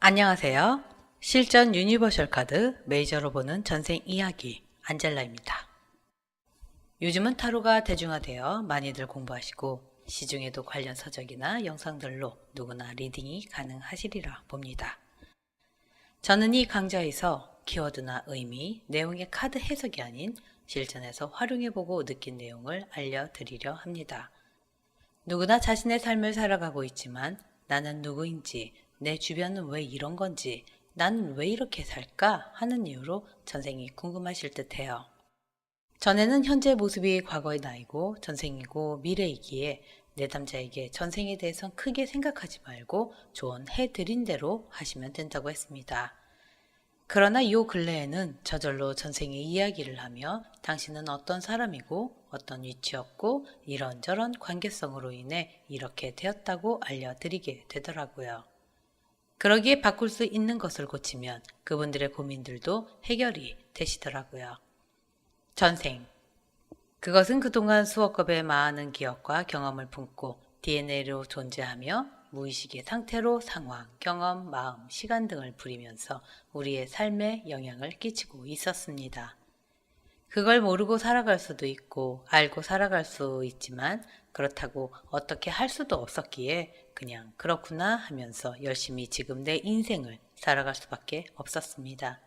안녕하세요. 실전 유니버셜 카드 메이저로 보는 전생 이야기 안젤라입니다. 요즘은 타로가 대중화되어 많이들 공부하시고 시중에도 관련 서적이나 영상들로 누구나 리딩이 가능하시리라 봅니다. 저는 이 강좌에서 키워드나 의미, 내용의 카드 해석이 아닌 실전에서 활용해보고 느낀 내용을 알려드리려 합니다. 누구나 자신의 삶을 살아가고 있지만 나는 누구인지, 내 주변은 왜 이런 건지, 나는 왜 이렇게 살까 하는 이유로 전생이 궁금하실 듯 해요. 전에는 현재 모습이 과거의 나이고 전생이고 미래이기에 내담자에게 전생에 대해선 크게 생각하지 말고 조언해 드린 대로 하시면 된다고 했습니다. 그러나 요 근래에는 저절로 전생의 이야기를 하며 당신은 어떤 사람이고 어떤 위치였고 이런저런 관계성으로 인해 이렇게 되었다고 알려드리게 되더라고요. 그러기에 바꿀 수 있는 것을 고치면 그분들의 고민들도 해결이 되시더라고요. 전생. 그것은 그동안 수억 겁의 많은 기억과 경험을 품고 DNA로 존재하며 무의식의 상태로 상황, 경험, 마음, 시간 등을 부리면서 우리의 삶에 영향을 끼치고 있었습니다. 그걸 모르고 살아갈 수도 있고 알고 살아갈 수 있지만 그렇다고 어떻게 할 수도 없었기에 그냥 그렇구나 하면서 열심히 지금 내 인생을 살아갈 수밖에 없었습니다.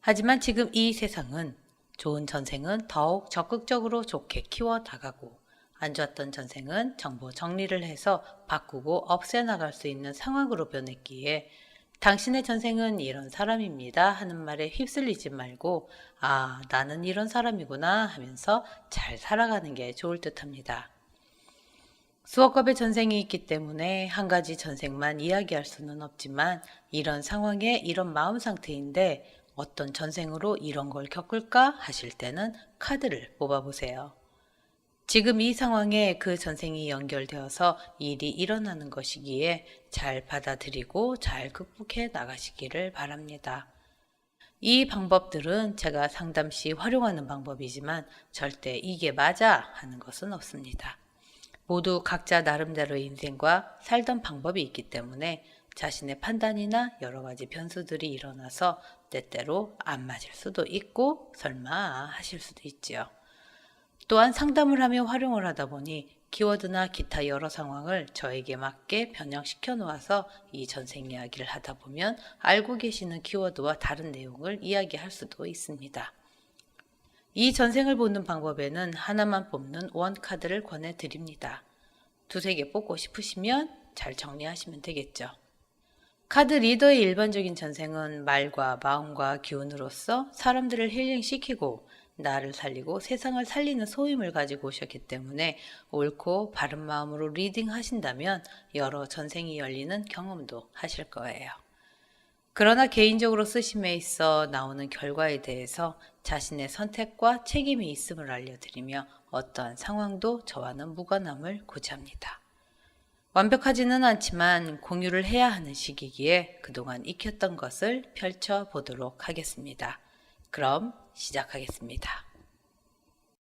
하지만 지금 이 세상은 좋은 전생은 더욱 적극적으로 좋게 키워 나가고 안 좋았던 전생은 정보 정리를 해서 바꾸고 없애나갈 수 있는 상황으로 변했기에 당신의 전생은 이런 사람입니다 하는 말에 휩쓸리지 말고 아 나는 이런 사람이구나 하면서 잘 살아가는 게 좋을 듯 합니다. 수억 겁의 전생이 있기 때문에 한 가지 전생만 이야기할 수는 없지만 이런 상황에 이런 마음 상태인데 어떤 전생으로 이런 걸 겪을까 하실 때는 카드를 뽑아보세요. 지금 이 상황에 그 전생이 연결되어서 일이 일어나는 것이기에 잘 받아들이고 잘 극복해 나가시기를 바랍니다. 이 방법들은 제가 상담 시 활용하는 방법이지만 절대 이게 맞아 하는 것은 없습니다. 모두 각자 나름대로의 인생과 살던 방법이 있기 때문에 자신의 판단이나 여러 가지 변수들이 일어나서 때때로 안 맞을 수도 있고 설마 하실 수도 있지요. 또한 상담을 하며 활용을 하다 보니 키워드나 기타 여러 상황을 저에게 맞게 변형시켜 놓아서 이 전생 이야기를 하다 보면 알고 계시는 키워드와 다른 내용을 이야기할 수도 있습니다. 이 전생을 보는 방법에는 하나만 뽑는 원 카드를 권해 드립니다. 두세 개 뽑고 싶으시면 잘 정리하시면 되겠죠. 카드 리더의 일반적인 전생은 말과 마음과 기운으로서 사람들을 힐링시키고 나를 살리고 세상을 살리는 소임을 가지고 오셨기 때문에 옳고 바른 마음으로 리딩 하신다면 여러 전생이 열리는 경험도 하실 거예요. 그러나 개인적으로 쓰심에 있어 나오는 결과에 대해서 자신의 선택과 책임이 있음을 알려드리며 어떠한 상황도 저와는 무관함을 고지합니다. 완벽하지는 않지만 공유를 해야 하는 시기기에 그동안 익혔던 것을 펼쳐 보도록 하겠습니다. 그럼 시작하겠습니다.